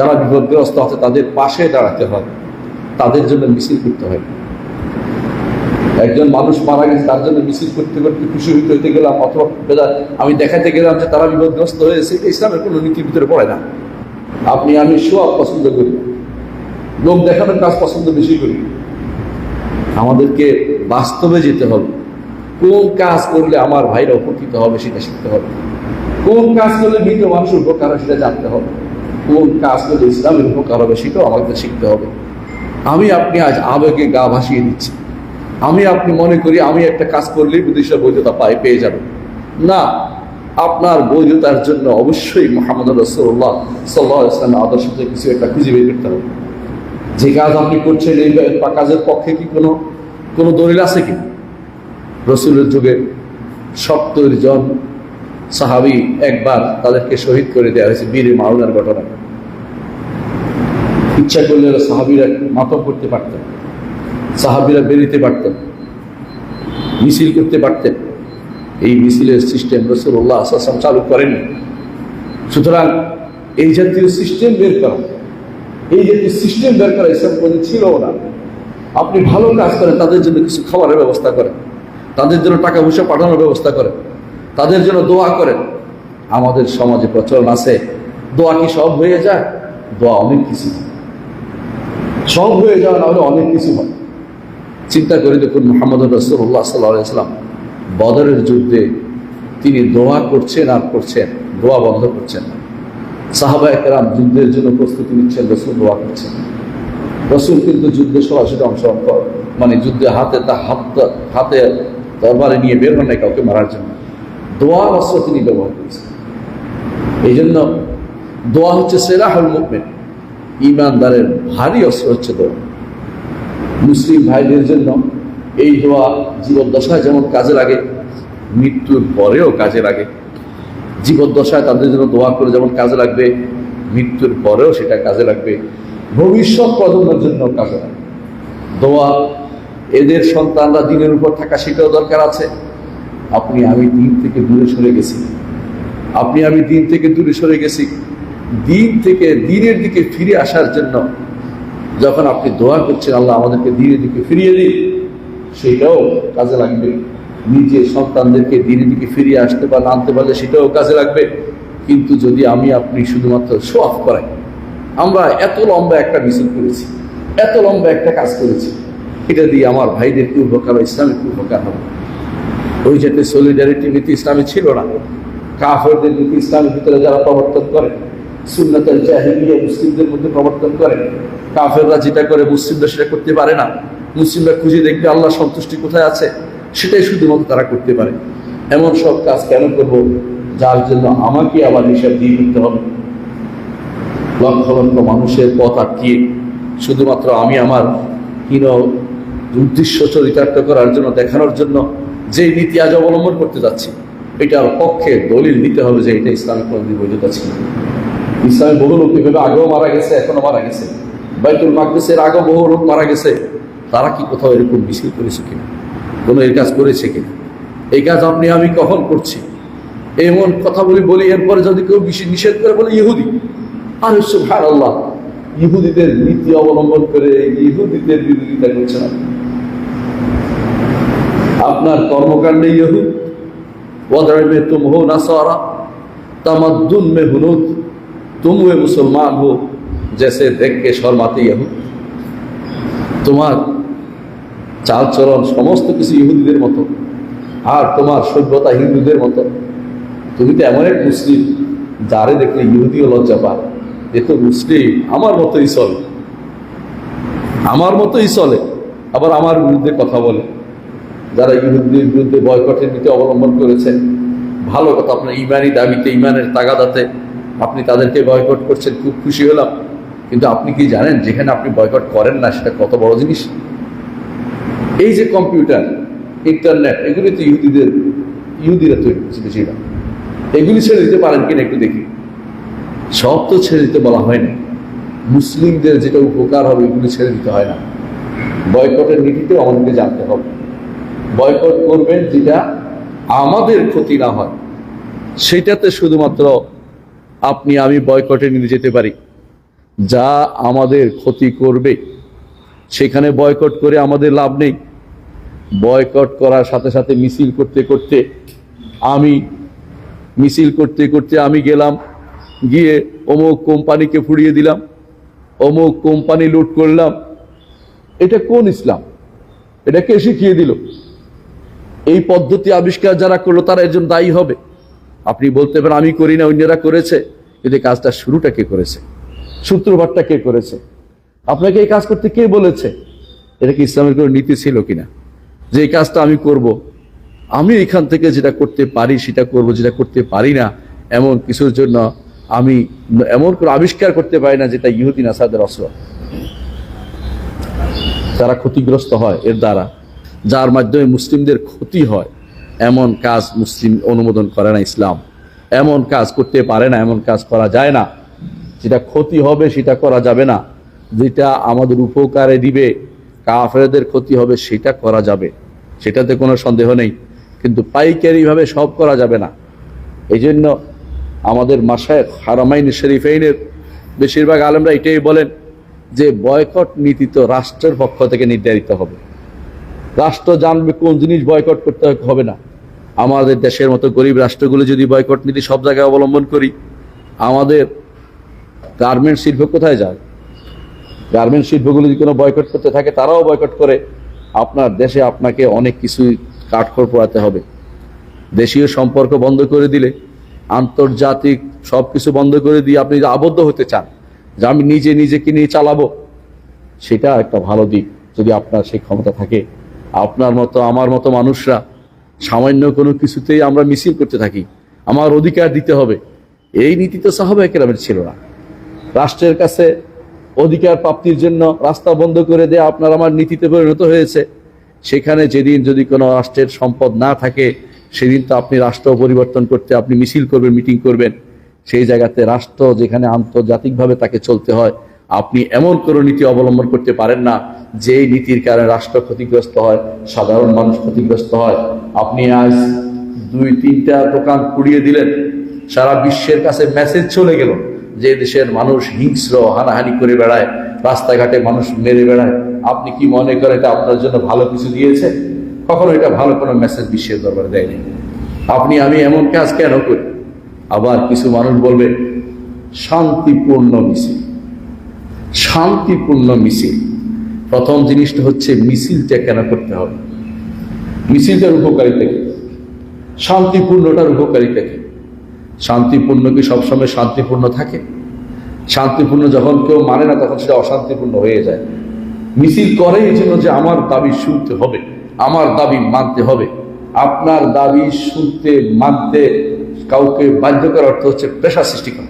যারা বিপদগ্রস্ত আছে, তাদের পাশে দাঁড়াতে হবে। তাদের জন্য মিছিল করতে হয় একজন মানুষ মারা গেছে, তার জন্য মিছিল করতে করতে খুশি হইতে গেলাম, অথবা আমি দেখাতে গেলাম যে তারা বিপদগ্রস্ত হয়েছে এটা ইসলামের কোনো নীতির ভিতরে পড়ে না। আপনি, আমি সোয়াব পছন্দ করি। লোক দেখানোর কাজ পছন্দ বেশি করি। আমাদেরকে বাস্তবে যেতে হবে। কোন কাজ করলে আমার ভাইরা উপকৃত হবে সেটা শিখতে হবে। কোন কাজ করলে মৃত মানুষের উপকার সেটা জানতে হবে। কোন কাজ করলে ইসলামের উপকার বেশি সেটাও আমাদের শিখতে হবে? আমি আপনি আজ আবেগে গা ভাসিয়ে দিচ্ছি। আমি আপনি মনে করি আমি একটা কাজ করলেই বিদেশে বৈধতা পাই, পেয়ে যাবে না, আপনার বৈধতার জন্য অবশ্যই মোহাম্মদ রসুল্লাহ সাল্লাহ ইসলামের আদর্শ কিছু একটা খুঁজে বের করতে হবে। যে কাজ আপনি করছেন এই কাজের পক্ষে কি কোনো কোনো দলিল আছে কি? রসুলের যুগে সত্তর জন সাহাবি একবার তাদেরকে শহীদ করে দেওয়া হয়েছে বীর মারুনার ঘটনা ইচ্ছা করলে সাহাবিরা মাতম করতে পারতেন, সাহাবিরা বেরিতে পারতেন, মিছিল করতে পারতেন। এই মিছিলের সিস্টেম রসুল্লাহ আসাম চালু করেননি। সুতরাং এই জাতীয় সিস্টেম বের করা, এই জাতীয় সিস্টেম বের করা ইসলাম কোনো ছিল না। আপনি ভালো কাজ করেন, তাদের জন্য কিছু খাবারের ব্যবস্থা করেন, তাদের জন্য টাকা পয়সা পাঠানোর ব্যবস্থা করেন। তাদের জন্য দোয়া করেন। আমাদের সমাজে প্রচলন আছে, দোয়া কি সব হয়ে যায়? দোয়া অনেক কিছু সব হয়ে যাওয়া না হলে অনেক কিছু হয়। চিন্তা করে দেখুন মোহাম্মদ রসুল্লাহ সাল্লাম বদরের যুদ্ধে তিনি দোয়া করছেন আর করছেন, দোয়া বন্ধ করছেন না। সাহাবা একরাম যুদ্ধের জন্য প্রস্তুতি নিচ্ছেন, রসুল দোয়া করছেন। রসুল কিন্তু যুদ্ধে সরাসরি অংশগ্রহণ মানে যুদ্ধে হাতে তা হাত, হাতে দরবারে নিয়ে বের হন নাই কাউকে মারার জন্য। দোয়ার অস্ত্র তিনি ব্যবহার করেছেন। এই জন্য দোয়া হচ্ছে সেরাহুল মুভমেন্ট ইমানদারের ভারী অস্ত্র হচ্ছে দোয়া। মুসলিম ভাইদের জন্য এই দোয়া জীবদ্দশায় যেমন কাজে লাগে, মৃত্যুর পরেও কাজে লাগে। জীবদ্দশায় তাদের জন্য দোয়া করে যেমন কাজে লাগবে, মৃত্যুর পরেও সেটা কাজে লাগবে। ভবিষ্যৎ প্রজন্মের জন্য কাজে লাগবে। দোয়া এদের সন্তানরা দিনের উপর থাকা সেটাও দরকার আছে। আপনি আমি দিন থেকে দূরে সরে গেছি। আপনি আমি দিন থেকে দূরে সরে গেছি। দিন থেকে দিনের দিকে ফিরে আসার জন্য যখন আপনি দোয়া করছেন, আল্লাহ আমাদেরকে দিনের দিকে ফিরিয়ে দিন। সেটাও কাজে লাগবে। নিজে সন্তানদেরকে দিনের দিকে ফিরিয়ে আসতে বা আনতে পারলে সেটাও কাজে লাগবে। কিন্তু যদি আমি আপনি শুধুমাত্র শো অফ করাই আমরা এত লম্বা একটা মিছিল করেছি, এত লম্বা একটা কাজ করেছি, এটা দিয়ে আমার ভাইদের কি উপকার ইসলামের কি উপকার হবে। ওই যাতে সলিডারিটি নীতি ইসলামে ছিল না। কাফেরদের নীতি ইসলামের ভিতরে যারা প্রবর্তন করে সুন্নতের জাহিলিয়া মুসলিমদের মধ্যে প্রবর্তন করে, কাফেররা যেটা করে মুসলিমরা সেটা করতে পারে না। মুসলিমরা খুঁজে দেখবে আল্লাহ সন্তুষ্টি কোথায় আছে, সেটাই শুধুমাত্র তারা করতে পারে। এমন সব কাজ কেন করব? যার জন্য আমাকে আবার হিসাব দিয়ে করতে হবে। লক্ষ লক্ষ মানুষের পথ আটকিয়ে শুধুমাত্র আমি আমার হীন উদ্দেশ্য চরিতার্থ করার জন্য, দেখানোর জন্য যে নীতি আজ অবলম্বন করতে যাচ্ছি, এটার পক্ষে দলিল দিতে হবে যে এটা ইসলামিক কোনদিন বৈধতা ছিল ইসলামের বহু লোক এভাবে আগেও মারা গেছে এখনও মারা গেছে। বাইতুল মাকদেসের আগেও বহু লোক মারা গেছে। তারা কি কোথাও এরকম মিছিল করেছে কিনা? কোনো এই কাজ করেছে কিনা? এই কাজ আপনি, আমি কখন করছি? এমন কথা বলি বলি, এরপরে যদি কেউ নিষেধ করে বলে ইহুদি। আর হচ্ছে ভার আল্লাহ ইহুদিদের নীতি অবলম্বন করে ইহুদিদের বিরোধিতা করছেন আপনি। আপনার কর্মকাণ্ডে ইহুদ বদরে তুম হো নাসারা, তামাদ্দুন মে হুনুদ তুম এ মুসলমান হো, জেসে দেখকে শর্মাতে ইহুদ। তোমার চালচরণ সমস্ত কিছু ইহুদিদের মতো, আর তোমার সভ্যতা হিন্দুদের মতো। তুমি তো এমন এক মুসলিম, যারে দেখলে ইহুদিও লজ্জা পায়। এ তো মুসলিম, আমার মতোই চলে। আমার মতোই চলে, আবার আমার বিরুদ্ধে কথা বলে। যারা ইহুদির বিরুদ্ধে বয়কটের নীতি অবলম্বন করেছেন, ভালো কথা, আপনার ইমানি দাবিতে, ইমানের তাগাদাতে আপনি তাদেরকে বয়কট করছেন, খুব খুশি হলাম। কিন্তু আপনি কি জানেন যেখানে আপনি বয়কট করেন না, সেটা কত বড় জিনিস? এই যে কম্পিউটার ইন্টারনেট এগুলি তো ইহুদিদের, ইহুদিরা তৈরি বেশিরভাগ এগুলি ছেড়ে দিতে পারেন কিনা একটু দেখি। সব তো ছেড়ে দিতে বলা হয় না। মুসলিমদের যেটা উপকার হবে, এগুলি ছেড়ে দিতে হয় না। বয়কটের নীতিতেও আমাদেরকে জানতে হবে। বয়কট করবেন যেটা আমাদের ক্ষতি না হয়। সেটাতে শুধুমাত্র আপনি, আমি বয়কটে নিয়ে যেতে পারি। যা আমাদের ক্ষতি করবে, সেখানে বয়কট করে আমাদের লাভ নেই। বয়কট করার সাথে সাথে মিছিল করতে করতে আমি, মিছিল করতে করতে আমি গেলাম, গিয়ে অমুক কোম্পানিকে ফুরিয়ে দিলাম, অমুক কোম্পানি লুট করলাম। এটা কোন ইসলাম? এটা কে শিখিয়ে দিল? এই পদ্ধতি আবিষ্কার যারা করল, তারা এর জন্য দায়ী হবে। আপনি বলতে পারেন, আমি করি না, অন্যরা করেছে। কিন্তু কাজটা শুরুটা কে করেছে? সূত্রপাতটা কে করেছে? আপনাকে এই কাজ করতে কে বলেছে? এটা কি ইসলামের কোনো নীতি ছিল কিনা? যে এই কাজটা আমি করব। আমি এখান থেকে যেটা করতে পারি, সেটা করব, যেটা করতে পারি না, এমন কিছুর জন্য আমি এমন কোনো আবিষ্কার করতে পারি না যেটা ইহুদিন আসাদের অস্ত্র। তারা ক্ষতিগ্রস্ত হয়, এর দ্বারা যার মাধ্যমে মুসলিমদের ক্ষতি হয়। এমন কাজ মুসলিম অনুমোদন করে না ইসলাম। এমন কাজ করতে পারে না, এমন কাজ করা যায় না। যেটা ক্ষতি হবে সেটা করা যাবে না। যেটা আমাদের উপকারে দিবে, কাফেরদের ক্ষতি হবে সেটা করা যাবে। সেটাতে কোনো সন্দেহ নেই। কিন্তু পাইকারিভাবে সব করা যাবে না। এই জন্য আমাদের মাসায় হারামাইন শরীফাইনের বেশিরভাগ আলমরা এটাই বলেন যে বয়কট নীতি তো রাষ্ট্রের পক্ষ থেকে নির্ধারিত হবে। রাষ্ট্র জানবে কোন জিনিস বয়কট করতে হবে না। আমাদের দেশের মতো গরিব রাষ্ট্রগুলো যদি বয়কট নীতি সব জায়গায় অবলম্বন করি, আমাদের গার্মেন্ট শিল্প কোথায় যায়? গার্মেন্ট শিল্পগুলো যদি কোনো বয়কট করতে থাকে, তারাও বয়কট করে। আপনার দেশে আপনাকে অনেক কিছু কাঠখড় পোড়াতে হবে। দেশীয় সম্পর্ক বন্ধ করে দিলে, আন্তর্জাতিক সব কিছু বন্ধ করে দিয়ে আপনি আবদ্ধ হতে চান, যে আমি নিজে নিজেকে নিয়ে চালাবো, সেটা একটা ভালো দিক। যদি আপনার সেই ক্ষমতা থাকে আপনার মতো, আমার মতো মানুষরা সামান্য কোনো কিছুতেই আমরা মিছিল করতে থাকি। আমার অধিকার দিতে হবে। এই নীতি তো সাহাবাহিকেরামের ছিল না। রাষ্ট্রের কাছে অধিকার প্রাপ্তির জন্য রাস্তা বন্ধ করে দেয়া আপনার আমার নীতিতে পরিণত হয়েছে। সেখানে যেদিন যদি কোনো রাষ্ট্রের সম্পদ না থাকে, সেদিন তো আপনি রাষ্ট্র পরিবর্তন করতে, আপনি মিছিল করবেন, মিটিং করবেন। সেই জায়গাতে রাষ্ট্র যেখানে আন্তর্জাতিকভাবে তাকে চলতে হয় আপনি এমন কোনো নীতি অবলম্বন করতে পারেন না যেই নীতির কারণে রাষ্ট্র ক্ষতিগ্রস্ত হয়, সাধারণ মানুষ ক্ষতিগ্রস্ত হয়। আপনি আজ দুই, তিনটা দোকান পুড়িয়ে দিলেন, সারা বিশ্বের কাছে মেসেজ চলে গেল যে দেশের মানুষ হিংস্র, হানাহানি করে বেড়ায়, রাস্তাঘাটে মানুষ মেরে বেড়ায়। আপনি কি মনে করেন এটা আপনার জন্য ভালো কিছু দিয়েছে? কখনো এটা ভালো কোনো মেসেজ বিশ্বের দরবারে দেয়নি। আপনি, আমি এমন কাজ কেন করি? আবার কিছু মানুষ বলবে, শান্তিপূর্ণ মিছিল। শান্তিপূর্ণ মিছিল। প্রথম জিনিসটা হচ্ছে মিছিলটা কেন করতে হবে? মিছিলটার উপকারিতা কি? শান্তিপূর্ণটার উপকারিতা কি? শান্তিপূর্ণ কি সবসময় শান্তিপূর্ণ থাকে? শান্তিপূর্ণ যখন কেউ মানে না, তখন সেটা অশান্তিপূর্ণ হয়ে যায়। মিছিল করে এই জন্য যে আমার দাবি শুনতে হবে, আমার দাবি মানতে হবে। আপনার দাবি শুনতে, মানতে কাউকে বাধ্য করার অর্থ হচ্ছে পেশা সৃষ্টি করা।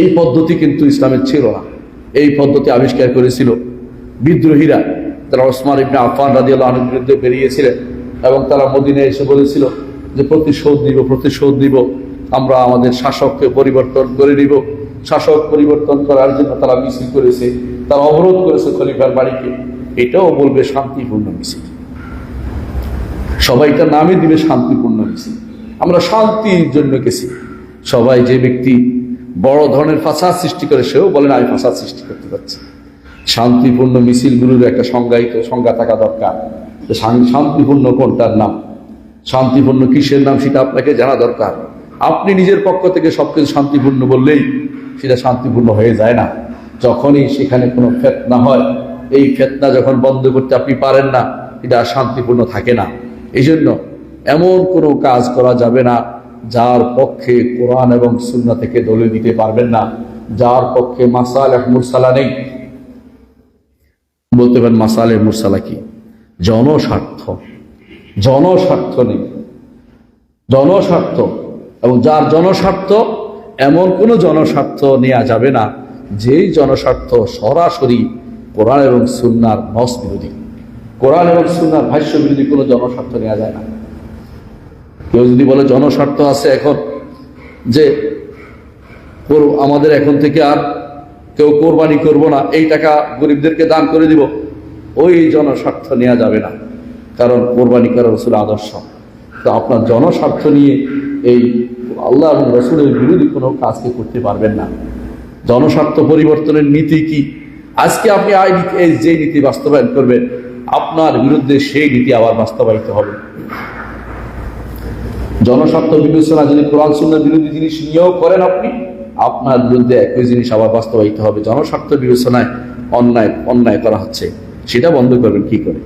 এই পদ্ধতি কিন্তু ইসলামের ছিল না। এই পদ্ধতি আবিষ্কার করেছিল। বিদ্রোহীরা তারা ওসমান ইবনে আফান রাদিয়াল্লাহু আনহুর বিরুদ্ধে বেরিয়েছিলেন এবং তারা মদিনায় এসে বলেছিল যে, প্রতিশোধ নিব প্রতিশোধ নিব। আমরা আমাদের শাসককে পরিবর্তন করে নিব। শাসক পরিবর্তন করার জন্য তারা মিছিল করেছে। তারা অবরোধ করেছে খলিফার বাড়িকে। এটাও বলবে শান্তিপূর্ণ মিছিল। সবাই তার নামে দিবে শান্তিপূর্ণ মিছিল। আমরা শান্তির জন্য গেছি। সবাই যে ব্যক্তি বড় ধরনের ফাসাদ সৃষ্টি করে সেও বলেন আমি ফাসাদ সৃষ্টি করতে পারছি শান্তিপূর্ণ মিছিলগুলোর একটা সংজ্ঞায়িত সংজ্ঞা থাকা দরকার। শান্তিপূর্ণ কোনটার নাম? শান্তিপূর্ণ কিসের নাম সেটা আপনাকে জানা দরকার। আপনি নিজের পক্ষ থেকে সবকিছু শান্তিপূর্ণ বললেই সেটা শান্তিপূর্ণ হয়ে যায় না। যখনই সেখানে কোনো ফেতনা হয়, এই ফেতনা যখন বন্ধ করতে আপনি পারেন না, এটা শান্তিপূর্ণ থাকে না। এই জন্য এমন কোনো কাজ করা যাবে না যার পক্ষে কোরআন এবং সুন্না থেকে দলিল দিতে পারবেন না, যার পক্ষে মাসাল মুরসালা নেই। বলতে পারেন মাসালে মুরসালা কি? জনস্বার্থ। জনস্বার্থ নেই। জনস্বার্থ এবং যার জনস্বার্থ, এমন কোনো জনস্বার্থ নেওয়া যাবে না, যেই জনস্বার্থ সরাসরি কোরআন এবং সুন্নার নস বিরোধী। কোরআন এবং সুন্নার ভাষ্য বিরোধী কোনো জনস্বার্থ নেওয়া যায় না। কেউ যদি বলে জনস্বার্থ আছে এখন, যে আমাদের এখন থেকে আর কেউ কোরবানি করব না, এই টাকা গরিবদেরকে দান করে দিব, ওই জনস্বার্থ নেওয়া যাবে না। কারণ কোরবানি করা রসুল আদর্শ। তো আপনার জনস্বার্থ নিয়ে এই আল্লাহ এবং রসুলের বিরোধী কোনো কাজকে করতে পারবেন না। জনস্বার্থ পরিবর্তনের নীতি কি? আজকে আপনি আই এই যে নীতি বাস্তবায়ন করবেন, আপনার বিরুদ্ধে সেই নীতি আবার বাস্তবায়িত হবে। জনস্বার্থ বিবেচনা যদি কোরআন সুন্নার বিরোধী জিনিস নিয়েও করেন আপনি, আপনার বিরুদ্ধে একই জিনিস আবার বাস্তবায়িত হবে। জনস্বার্থ বিবেচনায় অন্যায় অন্যায় করা হচ্ছে। সেটা বন্ধ করবেন কি করে?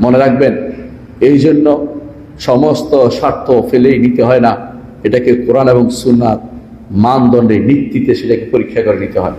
মনে রাখবেন এই জন্য সমস্ত স্বার্থ ফেলেই নিতে হয় না। এটাকে কোরআন এবং সুন্নার মানদণ্ডে ভিত্তিতে সেটাকে পরীক্ষা করে নিতে হয়।